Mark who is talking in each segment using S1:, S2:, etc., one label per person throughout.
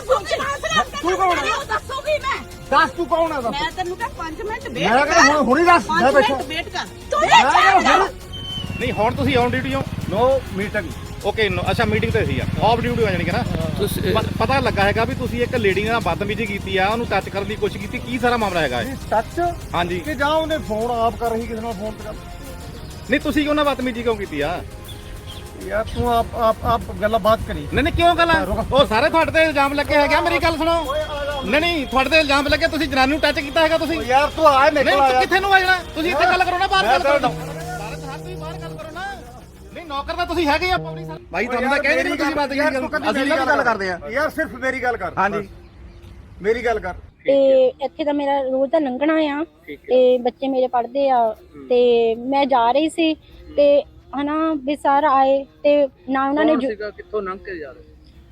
S1: ਪੁੱਛਣਾ ਫਿਰ
S2: ਤੂੰ ਕੌਣ ਹੈ?
S1: ਉਹ ਦੱਸੂਗੀ ਮੈਂ।
S2: ਦੱਸ ਤੂੰ ਕੌਣ ਆ ਦੱਸ।
S1: ਮੈਂ ਤੈਨੂੰ ਕਿਹਾ 5 ਮਿੰਟ ਵੇਟ
S2: ਮੈਂ ਕਹਿੰਦਾ ਹੁਣ ਹੁਣੀ ਦੱਸ ਮੈਂ
S1: 5
S2: ਬੈਠਾ।
S1: ਵੇਟ ਕਰ। ਤੂੰ ਇਹ
S3: ਨਹੀਂ ਹੁਣ ਤੁਸੀਂ ਔਨ ਡਿਊਟੀ ਹੋ।
S2: ਨੋ ਮੀਟਿੰਗ
S3: ਓਕੇ ਅੱਛਾ ਮੀਟਿੰਗ ਤੇ ਸੀ ਆ। ਆਫ ਡਿਊਟੀ ਹੋ ਜਾਣੀ ਕਿ ਨਾ? ਪਤਾ ਲੱਗਾ ਹੈਗਾ ਵੀ ਤੁਸੀਂ ਇੱਕ ਲੇਡੀ ਨਾਲ ਬਦਤਮੀਜ਼ੀ ਕੀਤੀ ਆ ਉਹਨੂੰ ਟੱਚ ਕਰਨ ਦੀ ਕੋਸ਼ਿਸ਼ ਕੀਤੀ। ਕੀ ਸਾਰਾ ਮਾਮਲਾ ਹੈਗਾ ਇਹ?
S2: ਟੱਚ
S3: ਹਾਂਜੀ।
S2: ਕਿ ਜਾਂ ਉਹਨੇ ਫੋਨ ਆਪ ਕਰ ਰਹੀ ਕਿਸੇ ਨਾਲ ਫੋਨ ਤੇ ਗੱਲ
S3: ਨਹੀਂ ਤੁਸੀਂ ਉਹਨਾਂ ਬਦਤਮੀਜ਼ੀ ਕਿਉਂ ਕੀਤੀ ਆ?
S2: ਯਾਰ ਤੂੰ ਆਪ ਆਪ ਆਪ ਗੱਲਾਂ ਬਾਤ ਕਰੀ।
S3: ਨਹੀਂ ਨਹੀਂ ਕਿਉਂ ਗੱਲਾਂ? ਉਹ ਸਾਰੇ ਤੁਹਾਡੇ ਤੇ ਇਲਜ਼ਾਮ ਲੱਗੇ ਹੈਗੇ ਆ ਮੇਰੀ ਗੱਲ ਸੁਣੋ। ਨਹੀਂ ਨਹੀਂ ਤੁਹਾਡੇ ਤੇ ਇਲਜ਼ਾਮ ਲੱਗੇ ਤੁਸੀਂ ਜਨਾਨੀ ਨੂੰ ਟੱਚ ਕੀਤਾ ਹੈਗਾ ਤੁਸੀਂ।
S2: ਯਾਰ ਤੂੰ ਆ ਮੇਰੇ
S3: ਨਹੀਂ
S2: ਕੋਲ
S3: ਤੂੰ
S2: ਆਇਆ।
S3: ਕਿੱਥੇ ਨੂੰ ਆ ਜਾਣਾ? ਤੁਸੀਂ ਇੱਥੇ ਗੱਲ ਕਰੋ ਨਾ ਬਾਹਰ ਗੱਲ ਕਰੋ। ਤੁਸੀਂ ਬਾਹਰ ਗੱਲ ਕਰੋ ਨਾ। ਨਹੀਂ ਨੌਕਰ ਤਾਂ ਤੁਸੀਂ ਹੈਗੇ ਆ ਪਬਲਿਕ ਸਰ ਭਾਈ ਤੁਹਾਨੂੰ ਤਾਂ ਕਹਿ ਨਹੀਂ ਤੁਸੀਂ ਬਾਤ
S2: ਕਦੀ
S3: ਅਸੀਂ ਇਹਨਾਂ ਦੀ ਗੱਲ ਕਰਦੇ ਆ?
S2: ਯਾਰ ਸਿਰਫ ਮੇਰੀ ਗੱਲ ਕਰ।
S3: ਹਾਂਜੀ।
S2: ਮੇਰੀ ਗੱਲ ਕਰ।
S4: ਤੇ ਇੱਥੇ ਤਾਂ ਮੇਰਾ ਰੋਜ਼ ਦਾ ਲੰਘਣਾ ਆ। ਤੇ ਬੱਚੇ ਮੇਰੇ ਪੜ੍ਹਦੇ ਆ। ਤੇ ਮੈਂ ਜਾ ਰਹੀ ਸੀ। ਤੇ ਹਨਾ ਵੀ ਸਰ ਆਏ ਤੇ ਨਾ ਉਹਨਾਂ ਨੇ
S5: ਕੌਣ
S4: ਜੋ-
S5: ਸੀਗਾ? ਕਿੱਥੋਂ ਲੰਘ ਕੇ ਜਾ ਰਹੇ?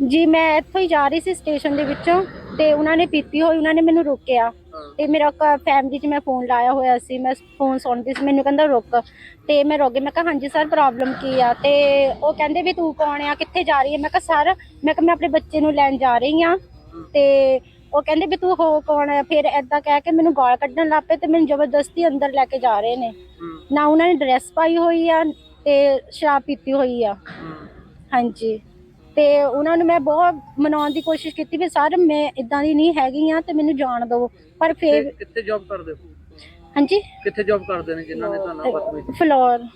S4: ਜੀ ਮੈਂ ਇੱਥੋਂ ਹੀ ਜਾ ਰਹੀ ਸੀ ਸਟੇਸ਼ਨ ਦੇ ਵਿੱਚੋਂ ਤੇ ਉਹਨਾਂ ਨੇ ਪੀਤੀ ਹੋਈ ਉਹਨਾਂ ਨੇ ਮੈਨੂੰ ਰੋਕਿਆ। ਤੇ ਮੇਰਾ ਫੈਮਿਲੀ 'ਚ ਮੈਂ ਫੋਨ ਲਾਇਆ ਹੋਇਆ ਸੀ ਮੈਂ ਫੋਨ ਸੁਣਦੀ ਸੀ ਮੈਨੂੰ ਕਹਿੰਦਾ ਰੁਕ। ਤੇ ਮੈਂ ਰੁਕ ਗਈ ਮੈਂ ਕਿਹਾ ਹਾਂਜੀ ਸਰ ਪ੍ਰੋਬਲਮ ਕੀ ਆ? ਤੇ ਉਹ ਕਹਿੰਦੇ ਵੀ ਤੂੰ ਕੌਣ ਆ? ਕਿੱਥੇ ਜਾ ਰਹੀ ਹੈ? ਮੈਂ ਕਿਹਾ ਸਰ ਮੈਂ ਕਿਹਾ ਮੈਂ ਆਪਣੇ ਬੱਚੇ ਨੂੰ ਲੈਣ ਜਾ ਰਹੀ ਆ ਤੇ ਉਹ ਕਹਿੰਦੇ ਵੀ ਤੂੰ ਹੋ ਕੌਣ ਹੈ ਫਿਰ ਐਦਾਂ ਕਹਿ ਕੇ ਮੈਨੂੰ ਗਾਲ ਕੱਢਣ ਲੱਗ ਪਏ ਤੇ ਮੈਨੂੰ ਜ਼ਬਰਦਸਤੀ ਅੰਦਰ ਲੈ ਕੇ ਜਾ ਰਹੇ ਨੇ। ਨਾ ਉਹਨਾਂ ਨੇ ਡਰੈਸ ਪਾਈ ਹੋਈ ਆ ਤੇ ਸ਼ਰਾਬ ਪੀਤੀ ਹੋਈ ਆ। ਹਾਂਜੀ। ਤੇ ਉਹਨਾਂ ਨੂੰ ਮੈਂ ਬਹੁਤ ਮਨਾਉਣ ਦੀ ਕੋਸ਼ਿਸ਼ ਕੀਤੀ ਵੀ ਸਰ ਮੈਂ ਇਦਾਂ ਦੀ ਨਹੀਂ ਹੈਗੀ ਆ ਤੇ ਮੈਨੂੰ ਜਾਣ ਦਿਓ। ਪਰ ਫਿਰ
S5: ਕਿੱਥੇ ਜੌਬ ਕਰਦੇ ਹੋ?
S4: ਹਾਂਜੀ।
S5: ਕਿੱਥੇ ਜੌਬ ਕਰਦੇ ਨੇ ਜਿਨ੍ਹਾਂ ਨੇ ਤੁਹਾਨੂੰ ਬਦਤਮੀਜ਼ੀ
S4: ਫਲੋਰ।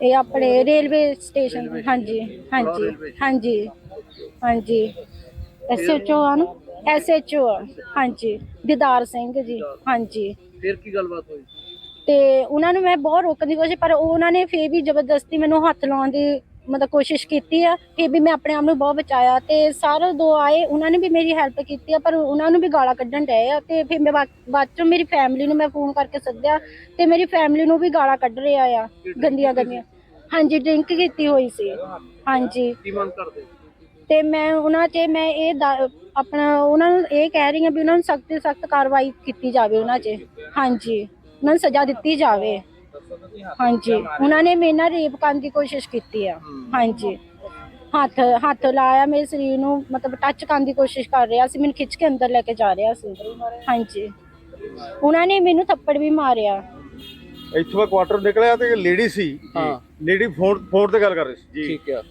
S4: ਇਹ ਆਪਣੇ ਰੇਲਵੇ ਸਟੇਸ਼ਨ। ਹਾਂਜੀ ਹਾਂਜੀ। ਹਾਂਜੀ। ਹਾਂਜੀ। ਐਸਐਚਓ ਆ ਨਾ? ਐਸਐਚਓ ਹਾਂਜੀ। ਦਿਦਾਰ ਸਿੰਘ ਜੀ। ਹਾਂਜੀ।
S5: ਫਿਰ ਕੀ ਗੱਲਬਾਤ ਹੋਈ?
S4: ਤੇ ਉਹਨਾਂ ਨੂੰ ਮੈਂ ਬਹੁਤ ਰੋਕਣ ਦੀ ਕੋਸ਼ਿਸ਼ ਪਰ ਉਹ ਉਹਨਾਂ ਨੇ ਫੇਰ ਵੀ ਜ਼ਬਰਦਸਤੀ ਮੈਨੂੰ ਹੱਥ ਲਾਉਣ ਦੀ ਮਤਲਬ ਕੋਸ਼ਿਸ਼ ਕੀਤੀ ਆ। ਫਿਰ ਵੀ ਮੈਂ ਆਪਣੇ ਆਪ ਨੂੰ ਬਹੁਤ ਬਚਾਇਆ ਤੇ ਸਾਰੇ ਦੋ ਆਏ ਉਹਨਾਂ ਨੇ ਵੀ ਮੇਰੀ ਹੈਲਪ ਕੀਤੀ ਆ ਪਰ ਉਹਨਾਂ ਨੂੰ ਵੀ ਗਾਲਾਂ ਕੱਢਣ ਡਏ ਆ ਤੇ ਫਿਰ ਮੈਂ ਬਾਅਦ ਚੋਂ ਮੇਰੀ ਫੈਮਿਲੀ ਨੂੰ ਮੈਂ ਫੋਨ ਕਰਕੇ ਸੱਦਿਆ ਤੇ ਮੇਰੀ ਫੈਮਿਲੀ ਨੂੰ ਵੀ ਗਾਲਾਂ ਕੱਢ ਰਿਹਾ ਆ ਗੰਦੀਆਂ ਗੰਦੀਆਂ। ਹਾਂਜੀ ਡਰਿੰਕ ਕੀਤੀ ਹੋਈ ਸੀ। ਹਾਂਜੀ।
S5: ਕੀ ਮੰਗ ਕਰਦੇ ਹੋ?
S4: ਤੇ ਮੈਂ ਉਹਨਾਂ 'ਚ ਮੈਂ ਇਹ ਆਪਣਾ ਉਹਨਾਂ ਨੂੰ ਇਹ ਕਹਿ ਰਹੀ ਹਾਂ ਵੀ ਉਹਨਾਂ ਨੂੰ ਸਖਤ ਸਖਤ ਕਾਰਵਾਈ ਕੀਤੀ ਜਾਵੇ ਉਹਨਾਂ 'ਚ ਹਾਂਜੀ। ਉਹਨਾਂ ਨੂੰ ਸਜ਼ਾ ਦਿੱਤੀ ਜਾਵੇ। ਹਾਂਜੀ। ਉਹਨਾਂ ਨੇ ਮੇਰੇ ਨਾਲ ਰੇਪ ਕਰਨ ਦੀ ਕੋਸ਼ਿਸ਼ ਕੀਤੀ ਆ। ਹਾਂਜੀ। ਹੱਥ ਹੱਥ ਲਾਇਆ ਮੇਰੇ ਸਰੀਰ ਨੂੰ ਮਤਲਬ ਟੱਚ ਕਰਨ ਦੀ ਕੋਸ਼ਿਸ਼ ਕਰ ਰਿਹਾ ਸੀ। ਮੈਨੂੰ ਖਿੱਚ ਕੇ ਅੰਦਰ ਲੈ ਕੇ ਜਾ ਰਿਹਾ ਸੀ। ਹਾਂਜੀ। ਉਹਨਾਂ ਨੇ ਮੈਨੂੰ ਥੱਪੜ ਵੀ ਮਾਰਿਆ।
S2: ਇੱਥੋਂ ਮੈਂ ਕੁਆਟਰ ਨਿਕਲਿਆ ਤੇ ਲੇਡੀ ਸੀ।
S5: ਹਾਂ।
S2: ਲੇਡੀ ਫੋਨ ਫੋਨ ਤੇ ਗੱਲ ਕਰ ਰਹੀ ਸੀ। ਜੀ
S5: ਠੀਕ ਆ।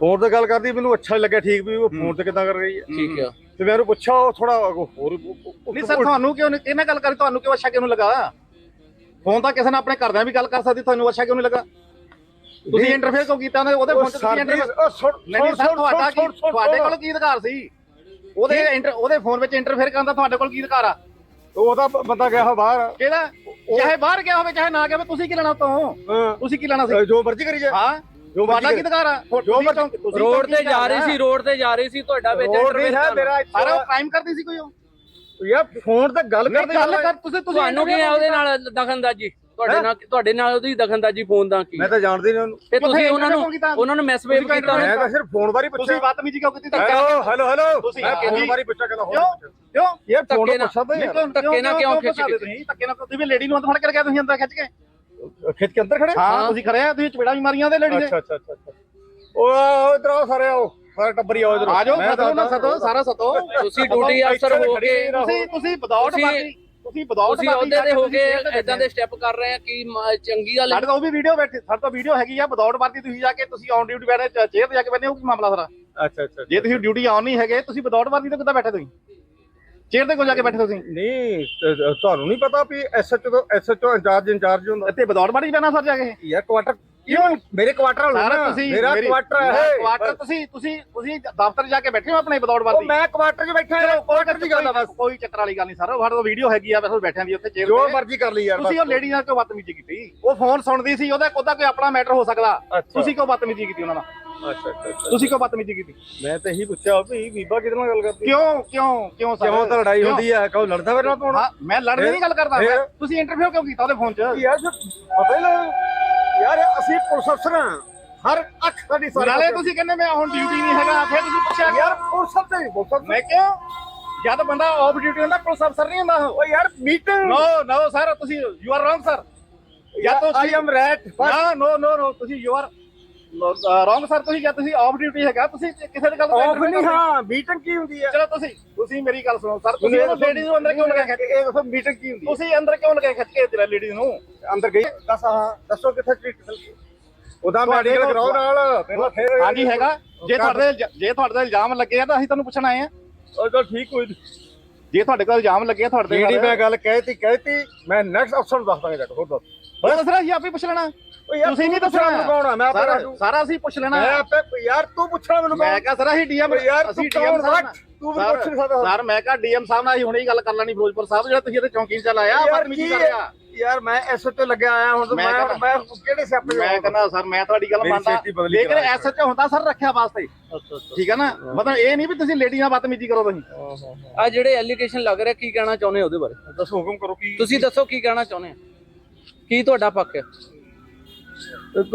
S2: ਫੋਨ ਤੇ ਗੱਲ ਕਰਦੀ ਮੈਨੂੰ ਅੱਛਾ ਲੱਗਿਆ ਠੀਕ ਵੀ ਉਹ ਫੋਨ ਤੇ ਕਿੱਦਾਂ ਕਰ ਰਹੀ ਹੈ।
S5: ਠੀਕ ਆ।
S2: ਤੇ ਮੈਂ ਉਹਨੂੰ ਪੁੱਛਿਆ ਉਹ ਥੋੜਾ ਹੋਰ
S3: ਨਹੀਂ ਸਰ ਤੁਹਾਨੂੰ ਕਿਉਂ ਨਹੀਂ ਇਹਨਾਂ ਗੱਲ ਕਰੀ ਤੁਹਾਨੂੰ ਕਿਉਂ ਅੱਛਾ ਕਿਉਂ ਨਹੀਂ ਲੱਗਾ? ਫੋਨ ਤਾਂ ਕਿਸੇ ਨਾਲ ਆਪਣੇ ਘਰਦਿਆਂ ਵੀ ਗੱਲ ਕਰ ਸਕਦੀ ਤੁਹਾਨੂੰ ਅੱਛਾ ਕਿਉਂ ਨਹੀਂ ਲੱਗਾ? ਤੁਸੀਂ। ਇੰਟਰਫੇਅਰ ਕਿਉਂ ਕੀਤਾ ਉਹਦੇ ਉਹਦੇ ਫੋਨ 'ਚ ਤੁਸੀਂ ਇੰਟਰਫੇਅਰ ਨਹੀਂ ਸਰ ਤੁਹਾਡਾ ਕੀ ਤੁਹਾਡੇ ਕੋਲ ਕੀ ਅਧਿਕਾਰ ਸੀ? ਉਹਦੇ ਇੰਟਰ ਉਹਦੇ ਫੋਨ ਵਿੱਚ ਇੰਟਰਫੇਅਰ ਕਰਨ ਦਾ ਤੁਹਾਡੇ ਕੋਲ ਕੀ ਅਧਿਕਾਰ ਆ?
S2: ਉਹਦਾ ਬੰਦਾ ਗਿਆ ਬਾਹਰ।
S3: ਕਿਹਦਾ? ਚਾਹੇ ਬਾਹਰ ਗਿਆ ਹੋਵੇ ਚਾਹੇ ਨਾ ਗਿਆ ਹੋਵੇ ਤੁਸੀਂ ਕੀ ਲੈਣਾ ਤੋਂ। ਤੁਸੀਂ ਕੀ ਲੈਣਾ ਸੀ?
S2: ਜੋ ਮਰਜ਼ੀ ਕਰੀ ਜਾ
S3: ਹਾਂ।
S2: ਜੋ
S3: ਤੁਹਾਡਾ ਕੀ ਅਧਿਕਾਰ ਆ
S2: ਜੋ
S3: ਤੁਸੀਂ ਤੁਸੀਂ
S5: ਰੋਡ ਤੇ ਜਾ ਰਹੀ? ਸੀ ਰੋਡ ਤੇ ਜਾ ਰਹੀ ਸੀ ਤੁਹਾਡਾ ਵਿੱਚ interface
S2: ਹੈ। ਮੇਰਾ
S3: ਸਾਰਾ ਉਹ ਕ੍ਰਾਈਮ ਕਰਦੀ ਸੀ ਕੋਈ ਉਹ?
S2: ਯਾਰ ਫੋਨ ਤੇ ਗੱਲ ਕਰਦੇ
S3: ਗੱਲ ਕਰ ਤੁਸੀਂ ਤੁਸੀਂ
S5: ਤੁਹਾਨੂੰ ਕੀ ਹੈ ਉਹਦੇ ਨਾਲ ਦਖਲਅੰਦਾਜ਼ੀ? ਤੁਹਾਡੇ ਨਾਲ ਤੁਹਾਡੇ ਨਾਲ ਉਹਦੀ ਦਖਲਅੰਦਾਜ਼ੀ ਫੋਨ ਦਾ ਕੀ?
S2: ਮੈਂ ਤਾਂ ਜਾਣਦੀ ਨਹੀਂ ਉਹਨੂੰ।
S5: ਤੇ ਤੁਸੀਂ ਉਹਨਾਂ ਨੂੰ? ਉਹਨਾਂ ਨੂੰ ਮੈਸੇਜ
S3: ਤੁਸੀਂ
S5: ਕੀਤਾ
S2: ਮੈਂ ਤਾਂ ਸਿਰਫ ਫੋਨ ਬਾਰੇ
S3: ਤੁਸੀਂ
S2: ਪੁੱਛਿਆ।
S3: ਬਦਤਮੀਜ਼ੀ ਕਿਉਂ ਕੀਤੀ
S2: ਹੈਲੋ ਹੈਲੋ ਹੈਲੋ।
S3: ਤੁਸੀਂ
S2: ਫੋਨ। ਬਾਰੇ ਪੁੱਛਿਆ ਕਹਿੰਦਾ
S3: ਕਿਉਂ?
S2: ਹੋਰ
S3: ਕਿਉਂ?
S2: ਯਾਰ ਫੋਨ। ਪੁੱਛਦਾ
S5: ਧੱਕੇ ਨਾਲ ਕਿਉਂ ਖਿੱਚ
S3: ਕੇ? ਤੁਸੀਂ? ਧੱਕੇ ਨਾਲ ਤੁਸੀਂ ਵੀ ਲੇਡੀ ਨੂੰ ਅੰਦਰ ਫੜ ਕੇ ਗਿਆ ਤੁਸੀਂ ਅੰਦਰ ਖਿੱਚ ਕੇ
S2: ਖਿੱਚ ਕੇ ਅੰਦਰ ਖੜੇ?
S3: ਹਾਂ। ਤੁਸੀਂ ਖੜੇ ਆ? ਤੁਸੀਂ ਚਪੇੜਾ ਵੀ ਮਾਰੀਆਂ ਉਹਦੇ ਲੇਡੀ ਦੇ
S2: ਅੱਛਾ ਅੱਛਾ ਅੱਛਾ। ਉਹ ਇਧਰ ਆਓ ਸਾਰੇ ਆਓ। ਸਾਰੇ ਟੱਬਰੀ ਆਓ ਇਧਰ।
S3: ਆ ਜਾਓ ਸਤੋ ਨਾ ਸਤੋ ਸਾਰਾ ਸਤੋ।
S5: ਤੁਸੀਂ ਡਿਊਟੀ ਅਫਸਰ ਹੋ ਕੇ
S3: ਤੁਸੀਂ ਤੁਸੀਂ ਵਿਦਆਊਟ
S5: ਤੁਸੀਂ-
S3: ਬਾਕੀ ਤੁਸੀਂ ਵਿਦਆਊਟ
S5: ਤੁਸੀਂ ਉਹਦੇ ਤੇ ਹੋ ਕੇ ਇਦਾਂ ਦੇ ਸਟੈਪ ਕਰ ਰਹੇ ਆ ਕਿ ਚੰਗੀ ਗੱਲ
S3: ਸਾਡੇ ਤਾਂ ਉਹ ਵੀ ਵੀਡੀਓ ਬੈਠੀ ਸਾਡੇ ਤਾਂ ਵੀਡੀਓ ਹੈਗੀ ਆ ਵਿਦਆਊਟ ਵਰਦੀ ਤੁਸੀਂ ਜਾ ਕੇ ਤੁਸੀਂ ਔਨ ਡਿਊਟੀ ਬੈਠੇ ਚੇਅਰ ਤੇ ਜਾ ਕੇ ਬੈਠੇ ਹੋ ਕੀ ਮਾਮਲਾ ਸਾਰਾ?
S2: ਅੱਛਾ ਅੱਛਾ
S3: ਜੇ ਤੁਸੀਂ ਡਿਊਟੀ ਆਨ ਨਹੀਂ ਹੈਗੇ ਤੁਸੀਂ ਵਿਦਆਊਟ ਵਰਦੀ ਤੇ ਕਿੱਦਾਂ ਬੈਠੇ ਤੁਸੀਂ? ਚੇਅਰ ਤੇ ਕਿਉਂ ਜਾ ਕੇ ਬੈਠੇ ਤੁਸੀਂ?
S2: ਨਹੀਂ ਤੇ- ਤੇ ਤੁਹਾਨੂੰ ਨਹੀਂ ਪਤਾ ਵੀ ਐਸਐਚਓ ਤੋਂ ਐਸਐਚਓ ਇੰਚਾਰਜ ਇੰਚਾਰਜ ਹੁੰਦਾ।
S3: ਇੱਥੇ ਵਿਦਆਊਟ ਵਰਦੀ ਪੈਣਾ ਸਰ ਜਾ ਕੇ।
S2: ਯਾਰ ਕੁਆਟਰ ਕਿਉਂ? ਮੇਰੇ ਕੁਆਟਰ ਵਾਲਾ
S3: ਸਾਰਾ ਤੁਸੀਂ
S2: ਮੇਰਾ
S3: ਮੇਰੀ-
S2: ਕੁਆਟਰ ਹੈ।
S3: ਮੇਰਾ। ਕੁਆਟਰ ਤੁਸੀਂ ਤੁਸੀਂ ਤੁਸੀਂ ਦਫ਼ਤਰ ਜਾ ਕੇ ਬੈਠੇ ਹੋ ਆਪਣੇ ਵਿਦਆਊਟ
S2: ਉਹ ਮੈਂ ਕੁਆਟਰ 'ਚ ਬੈਠਾ ਹਾਂ ਕੁਆਟਰ ਦੀ ਗੱਲ ਆ ਬਸ।
S3: ਕੋਈ ਚੱਕਰ ਵਾਲੀ ਗੱਲ ਨਹੀਂ ਸਰ ਸਾਡੇ ਕੋਲ ਵੀਡੀਓ ਹੈਗੀ ਆ ਵੈਸੇ ਬੈਠਿਆਂ ਦੀ ਉੱਥੇ ਚੇਅਰ
S2: ਜੋ
S3: ਤੇ।
S2: ਮਰਜ਼ੀ ਕਰ ਲਈ ਯਾਰ
S3: ਤੁਸੀਂ ਉਹ ਲੇਡੀ ਨਾਲ ਕਿਉਂ ਬਦਤਮੀਜ਼ੀ ਕੀਤੀ? ਉਹ ਫੋਨ ਸੁਣਦੀ ਸੀ ਉਹਦਾ ਉਹਦਾ ਕੋਈ ਆਪਣਾ ਮੈਟਰ ਹੋ ਸਕਦਾ।
S2: ਅੱਛਾ।
S3: ਤੁਸੀਂ ਕਿਉਂ ਬਦਤਮੀਜ਼ੀ ਕੀਤੀ ਉਹਨਾਂ ਨਾਲ?
S2: ਅੱਛਾ ਅੱਛਾ ਅੱਛਾ।
S3: ਤੁਸੀਂ ਕਿਉਂ ਬਦਤਮੀਜ਼ੀ ਕੀਤੀ?
S2: ਮੈਂ ਤਾਂ ਇਹੀ ਪੁੱਛਿਆ ਵੀ ਬੀਬਾ ਕਿਹਦੇ ਨਾਲ ਗੱਲ ਕਰਦੀ?
S3: ਕਿਉਂ ਕਿਉਂ ਕਿਉਂ ਸਰ?
S2: ਕਿਉਂ ਤਾਂ ਲੜਾਈ ਹੁੰਦੀ ਹੈ ਕਹੋ ਲੜਦਾ ਮੇਰੇ ਨਾਲ
S3: ਹਾਂ ਮੈਂ ਲੜਨ ਦੀ ਗੱਲ ਕਰਦਾ? ਮੈਂ। ਤੁਸੀਂ ਇੰਟਰਵਿਊ ਕਿਉਂ ਕੀਤਾ ਉਹਦੇ ਫੋਨ 'ਚ?
S2: ਯਾਰ ਜੋ ਪਤਾ ਹੀ ਲੱਗ ਯਾਰ ਅਸੀਂ ਪੁਲਿਸ ਅਫਸਰ ਹਾਂ। ਹਰ ਅੱਖ ਸਾਡੀ ਸਾਰੇ
S3: ਨਾਲੇ ਤੁਸੀਂ ਕਹਿੰਦੇ ਮੈਂ ਹੁਣ ਡਿਊਟੀ ਨਹੀਂ ਹੈਗਾ ਫਿਰ ਤੁਸੀਂ ਪੁੱਛਿਆ
S2: ਯਾਰ ਪੁਲਿਸ ਅਫਸਰ ਨਹੀਂ ਪੁਲਿਸ
S3: ਮੈਂ ਕਿਉਂ? ਜਦ ਬੰਦਾ ਆਫ ਡਿਊਟੀ ਹੁੰਦਾ ਪੁਲਿਸ ਅਫਸਰ ਨਹੀਂ ਹੁੰਦਾ ਉਹ।
S2: ਯਾਰ ਮੀਟਿੰਗ
S3: ਨੋ ਨੋ ਸਰ ਤੁਸੀਂ ਯੂ ਆਰ ਰੋਂਗ ਸਰ ਜਾਂ
S2: ਆਈ
S3: ਤੁਸੀਂ
S2: ਐਮ ਰੈਟ
S3: ਨਾ ਨੋ ਨੋ ਨੋ ਤੁਸੀਂ ਯੂ ਆਰ ਰੋਂਗ ਸਰ ਤੁਸੀਂ ਜਾਂ ਤੁਸੀਂ ਆਫ ਡਿਊਟੀ ਹੈਗਾ ਤੁਸੀਂ ਕਿਸੇ ਦੀ ਗੱਲ ਤੋਂ
S2: ਆਫ ਨਹੀਂ
S3: ਹੋ।
S2: ਮੀਟਿੰਗ ਕੀ ਹੁੰਦੀ ਹੈ
S3: ਚਲੋ ਤੁਸੀਂ ਤੁਸੀਂ ਮੇਰੀ ਗੱਲ ਸੁਣੋ ਸਰ ਤੁਸੀਂ ਉਹ ਲੇਡੀ ਨੂੰ ਅੰਦਰ ਕਿਉਂ ਲਗਾ ਖਿੱਚ
S2: ਇਹ ਦੱਸੋ ਮੀਟਿੰਗ ਕੀ ਹੁੰਦੀ ਹੈ
S3: ਤੁਸੀਂ ਅੰਦਰ ਕਿਉਂ ਲਗਾ ਖਿੱਚ ਕੇ ਤੇਰਾ ਲੇਡੀ ਨੂੰ?
S2: ਅੰਦਰ ਗਈ ਦੱਸ ਹਾਂ ਦੱਸੋ ਕਿੱਥੇ ਟ੍ਰੀਟ ਉਹਦਾ
S3: ਤੁਹਾਡੇ
S2: ਮੈਡੀਕਲ
S3: ਕੋਲ-
S2: ਕਰਾਓ ਨਾਲ ਪਹਿਲਾਂ ਫੇਰ
S3: ਹਾਂਜੀ ਹੈਗਾ ਜੇ ਤੁਹਾਡੇ ਜੇ ਤੁਹਾਡੇ ਤੇ ਇਲਜ਼ਾਮ ਲੱਗੇ ਆ ਤਾਂ ਅਸੀਂ ਤੁਹਾਨੂੰ ਪੁੱਛਣ ਆਏ ਆ।
S2: ਉਹ ਤਾਂ ਠੀਕ ਹੋਈ।
S3: ਜੇ ਤੁਹਾਡੇ ਕੋਲ ਇਲਜ਼ਾਮ ਲੱਗੇ ਤੁਹਾਡੇ ਤੇ
S2: ਜਿਹੜੀ ਮੈਂ ਗੱਲ ਕਹਿਤੀ ਕਹਿਤੀ ਮੈਂ ਨੈਕਸਟ ਅਫਸਰ ਨੂੰ ਦੱਸ ਦਾਂਗਾ ਜੱਟ ਹੋਰ ਦੱਸ।
S3: ਉਹ ਦੱਸਣਾ ਸੀ ਆਪੇ ਪੁੱਛ ਲੈਣਾ। ਤੁਸੀਂ ਨਹੀਂ ਦੱਸਣਾ
S2: ਮੈਨੂੰ ਕੌਣ ਆ ਮੈਂ ਆਪੇ
S3: ਸਾਰਾ ਅਸੀਂ ਪੁੱਛ ਲੈਣਾ।
S2: ਮੈਂ ਆਪੇ ਯਾਰ ਤੂੰ ਪੁੱਛਣਾ ਮੈਨੂੰ
S3: ਮੈਂ ਕਹਾ ਸਰ ਅਸੀਂ ਡੀਐਮ
S2: ਯਾਰ
S3: ਅਸੀਂ
S2: ਤੂੰ
S3: ਡੀਐਮ
S2: ਕੌਣ? ਰੱਖ। ਤੂੰ ਮੈਨੂੰ ਪੁੱਛ ਨਹੀਂ ਸਕਦਾ।
S3: ਸਰ ਮੈਂ ਕਹਾ ਡੀਐਮ ਸਾਹਿਬ ਨਾਲ ਅਸੀਂ ਹੁਣੇ ਹੀ ਗੱਲ ਕਰ ਲੈਣੀ ਫਿਰੋਜ਼ਪੁਰ ਸਾਹਿਬ ਜਿਹੜਾ ਤੁਸੀਂ ਇਹਦੇ ਚੌਂਕੀ 'ਚ ਚੱਲ ਆਇਆ
S2: ਯਾਰ
S3: ਬਦਤਮੀਜ਼ੀ
S2: ਕੀ
S3: ਕਰ ਰਿਹਾ
S2: ਯਾਰ ਮੈਂ ਤੇ ਲੱਗਿਆ ਆਇਆ ਹੁਣ
S3: ਮੈਂ
S2: ਮੈਂ ਕਿਹੜੇ ਸਿਆਪੇ
S3: ਮੈਂ? ਕਹਿੰਦਾ ਸਰ ਮੈਂ ਤੁਹਾਡੀ ਗੱਲ ਮੰਨਦਾ। ਲੇਕਿਨ
S2: ਕਰਾ ਕੇ।
S3: ਐਸਐਚ ਹੁੰਦਾ ਸਰ ਰੱਖਿਆ ਵਾਸਤੇ। ਠੀਕ ਹੈ ਨਾ? ਮਤਲਬ ਇਹ ਨਹੀਂ ਵੀ ਤੁਸੀਂ ਲੇਡੀ ਨਾਲ ਬਦਤਮੀਜ਼ੀ ਕਰੋ ਤੁਸੀਂ।
S5: ਆ ਜਿਹੜੇ ਐਲੀਗੇਸ਼ਨ ਲੱਗ ਰਿਹਾ ਕੀ ਕਹਿਣਾ ਚਾਹੁੰਦੇ ਉਹਦੇ ਬਾਰੇ?
S2: ਦੱਸੋ ਹੁਕਮ ਕਰੋ ਕੀ
S5: ਤੁਸੀਂ ਦੱਸੋ ਕੀ ਕਹਿਣਾ ਚਾਹੁੰਦੇ ਆ ਕੀ ਤੁਹਾਡਾ ਪੱਕ ਹੈ?
S2: ਇੱਕ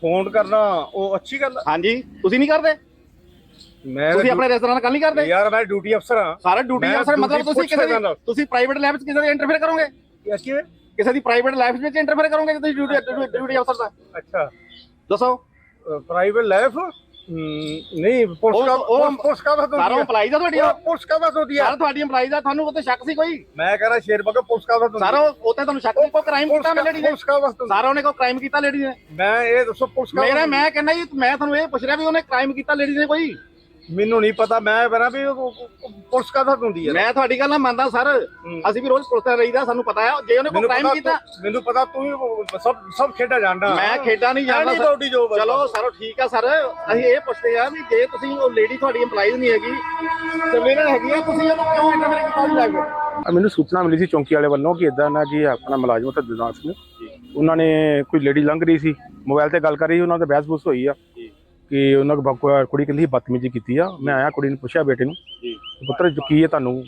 S2: ਫੋਨ ਕਰਨਾ ਉਹ ਅੱਛੀ ਗੱਲ ਆ।
S3: ਹਾਂਜੀ ਤੁਸੀਂ ਨਹੀਂ ਕਰਦੇ?
S2: ਮੈਂ
S3: ਤੁਸੀਂ ਆਪਣੇ ਰੈਸਟੋਰੈਂਟ ਨਾਲ ਗੱਲ ਨਹੀਂ ਕਰਦੇ?
S2: ਯਾਰ ਮੈਂ ਡਿਊਟੀ ਅਫਸਰ ਹਾਂ।
S3: ਸਾਰਾ ਡਿਊਟੀ
S2: ਮੈਂ
S3: ਅਫਸਰ ਮਤਲਬ
S2: duty
S3: ਤੁਸੀਂ ਕਿਸੇ। ਦੀ ਤੁਸੀਂ ਪ੍ਰਾਈਵੇਟ ਲਾਈਫ 'ਚ ਕਿਸੇ ਦੀ ਇੰਟਰਫੇਅਰ ਕਰੋਗੇ?
S2: ਯਾਰ ਕਿਵੇਂ?
S3: ਕਿਸੇ ਦੀ ਪ੍ਰਾਈਵੇਟ ਲਾਈਫ ਵਿੱਚ ਇੰਟਰਫੇਅਰ ਕਰੋਗੇ ਜੇ ਤੁਸੀਂ ਡਿਊਟੀ ਡਿਊਟੀ ਅਫਸਰ ਦਾ
S2: ਅੱਛਾ।
S3: ਦੱਸੋ।
S2: ਪ੍ਰਾਈਵੇਟ ਲਾਈਫ ਨਹੀਂ ਪੁਲਿਸ
S3: ਉਹ-
S2: ਦਾ
S3: ਉਹ-
S2: ਪੁਲਿਸ ਦਾ ਤਾਂ
S3: ਸਾਰਾ employee ਦਾ ਤੁਹਾਡੀ
S2: ਉਹ ਪੁਲਿਸ ਦਾ ਤਾਂ ਹੁੰਦੀ
S3: ਸਾਰਾ ਤੁਹਾਡੀ EMPLOYEE ਦਾ ਤੁਹਾਨੂੰ ਉੱਤੇ ਸ਼ੱਕ ਸੀ ਕੋਈ?
S2: ਮੈਂ ਕਹ ਰਿਹਾ ਸ਼ੇਰ ਬਗਾ ਪੁਲਿਸ ਦਾ ਤਾਂ
S3: ਸਾਰਾ ਉਹ- ਉੱਤੇ ਤੁਹਾਨੂੰ ਸ਼ੱਕ ਸੀ ਕੋਈ ਕ੍ਰਾਈਮ ਕੀਤਾ ਲੇਡੀ ਨੇ?
S2: ਪੁਲਿਸ ਦਾ ਵਸਤ
S3: ਸਾਰਾ ਉਹਨੇ ਕੋਈ ਕ੍ਰਾਈਮ ਕੀਤਾ ਲੇਡੀ ਨੇ?
S2: ਮੈਂ ਇਹ ਦੱਸੋ ਪੁਲਿਸ ਦਾ
S3: ਮੇਰਾ ਮੈਂ ਕਹਿੰਦਾ ਜੀ ਮੈਂ ਤੁਹਾਨੂੰ ਇਹ ਪੁੱਛ ਰਿਹਾ ਵੀ ਉਹਨੇ ਕ੍ਰਾਈਮ ਕੀਤਾ ਲੇਡੀ ਨੇ ਕੋਈ?
S2: ਮੈਨੂੰ ਨਹੀਂ ਪਤਾ ਮੈਂ ਬਣਾ ਵੀ ਉਹ- ਉਹ- ਉਹ ਪੁਲਿਸ ਦਾ ਤਾਂ ਹੁੰਦੀ ਹੈ
S3: ਮੈਂ ਤੁਹਾਡੀ ਗੱਲ ਨਾਲ ਮੰਨਦਾ ਸਰ। ਅਸੀਂ ਵੀ ਰੋਜ਼ ਪੁਲਿਸ ਤੇ ਰਹੀਦਾ ਸਾਨੂੰ ਪਤਾ ਹੈ ਜੇ ਉਹਨੇ ਕੋਈ
S2: ਮੈਨੂੰ
S3: ਕ੍ਰਾਈਮ
S2: ਪਤਾ
S3: ਕੀਤਾ
S2: ਤੂੰ- ਮੈਨੂੰ ਪਤਾ ਤੂੰ ਵੀ ਸਭ ਸਭ ਖੇਡਾ ਜਾਣਦਾ।
S3: ਮੈਂ ਖੇਡਾਂ ਨਹੀਂ ਜਾਣਦਾ ਸਰ। ਚਲੋ ਸਰ ਠੀਕ ਆ ਸਰ। ਅਸੀਂ ਇਹ ਪੁੱਛਦੇ ਆ ਵੀ ਜੇ ਤੁਸੀਂ ਉਹ ਲੇਡੀ ਤੁਹਾਡੀ EMPLOYEE ਨਹੀਂ ਹੈਗੀ ਤੇ ਮੇਰੇ ਹੈਗੀ ਆ ਤੁਸੀਂ ਉਹਨੂੰ ਕਿਉਂ ਇੰਟਰਫੇਅਰ ਕੀਤਾ ਨਹੀਂ ਲੱਗ
S6: ਆ ਮੈਨੂੰ ਸੂਚਨਾ ਮਿਲੀ ਸੀ ਚੌਂਕੀ ਵਾਲੇ ਵੱਲੋਂ ਕਿ ਇਦਾਂ ਨਾ ਜੀ ਆਪਣਾ ਮੁਲਾਜ਼ਮ ਤੇ ਦਿਨਾਸ ਨੇ ਉਹਨਾਂ ਨੇ ਕੋਈ ਲੇਡੀ ਲੰਘ ਰਹੀ ਸੀ। ਮੋਬਾਈਲ ਤੇ ਗੱਲ ਕਰ ਰਹੀ ਉਹਨਾਂ ਦਾ ਬਹਿਸ ਬੂਸ ਹੋਈ ਆ। ਕਿ ਉਹਨਾਂ ਬ- ਕੁੜੀ ਕਹਿੰਦੀ ਬਦਤਮੀਜ਼ੀ ਕੀਤੀ ਆ। ਮੈਂ ਆਇਆ ਕੁੜੀ ਨੂੰ ਪੁੱਛਿਆ ਬੇਟੇ ਨੂੰ ਪੁੱਤਰ ਜੋ ਕੀ ਹੈ ਤੁਹਾਨੂੰ?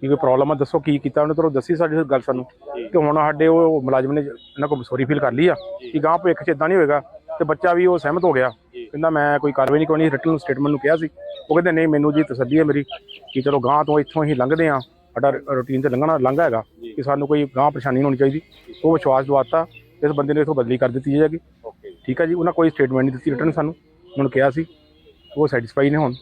S6: ਕੀ ਕੋਈ ਪ੍ਰੋਬਲਮ ਆ? ਦੱਸੋ ਕੀ ਕੀਤਾ ਉਹਨੇ ਤੁਹਾਨੂੰ ਦੱਸੀ ਸਾਡੀ ਗੱਲ ਸਾਨੂੰ। ਤੇ ਹੁਣ ਸਾਡੇ ਉਹ ਮੁਲਾਜ਼ਮ ਨੇ ਇਹਨਾਂ ਕੋਲ ਸੌਰੀ ਫੀਲ ਕਰ ਲਈ ਆ ਕਿ ਗਾਂ ਭਵਿੱਖ ਚ ਇਦਾਂ ਨਹੀਂ ਹੋਏਗਾ। ਤੇ ਬੱਚਾ ਵੀ ਉਹ ਸਹਿਮਤ ਹੋ ਗਿਆ। ਕਹਿੰਦਾ ਮੈਂ ਕੋਈ ਕਾਰਵਾਈ ਨਹੀਂ ਕਰਨੀ ਰਿਟਨ ਸਟੇਟਮੈਂਟ ਨੂੰ ਕਿਹਾ ਸੀ। ਉਹ ਕਹਿੰਦੇ ਨਹੀਂ ਮੈਨੂੰ ਜੀ ਤਸੱਲੀ ਹੈ ਮੇਰੀ ਕਿ ਚਲੋ ਗਾਂ ਤੋਂ ਇੱਥੋਂ ਹੀ ਲੰਘਦੇ ਆ ਸਾਡਾ ਰੂਟੀਨ ਤੇ ਲੰਘਣਾ ਲੰਘਾ ਹੈਗਾ ਕਿ ਸਾਨੂੰ ਕੋਈ ਗਾਂ ਪਰੇਸ਼ਾਨੀ ਨਹੀਂ ਹੋਣੀ ਚਾਹੀਦੀ। ਉਹ ਵਿਸ਼ਵਾਸ ਦਵਾਤਾ। ਇਸ ਬੰਦੇ ਨੇ ਇਥੋਂ ਬਦਲੀ ਕਰ ਦਿੱਤੀ ਜਾਏਗੀ ਠੀਕ ਹੈ ਜੀ ਉਹਨਾਂ ਕੋਈ ਸਟੇਟਮੈਂਟ ਨਹੀਂ ਦਿੱਤੀ ਰਿਟਨ ਸਾਨੂੰ। ਹੁਣ ਕਿਹਾ ਸੀ ਉਹ ਸੈਟੀਸਫਾਈ ਨੇ ਹੁਣ।